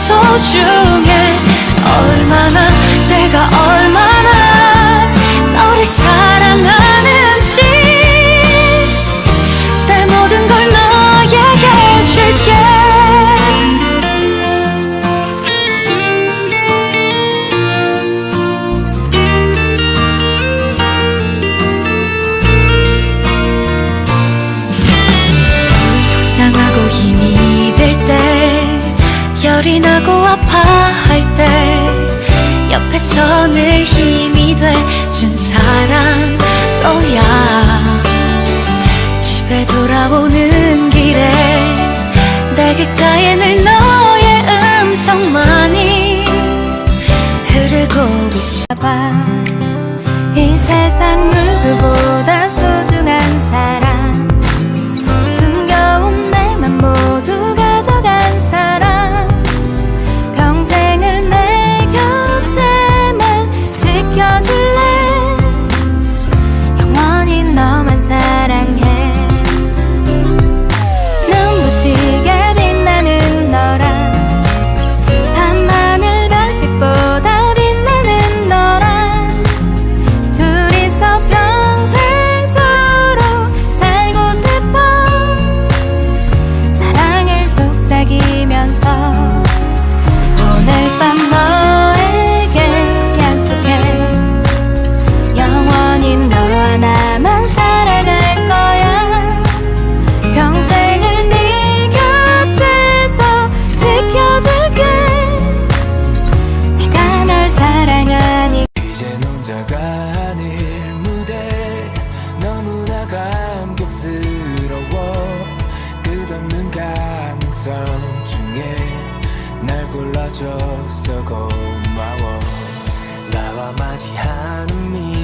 소중해. 얼마나 내가 얼마나 너를 사랑 열이 나고 아파할 때 옆에서 늘 힘이 돼 준 사람 너야. 집에 돌아오는 길에 내 귓가에 늘 너의 음성만이 흐르고 있어. 감격스러워 끝없는 가능성 중에 날 골라줘서 고마워. 나와 맞이하는 미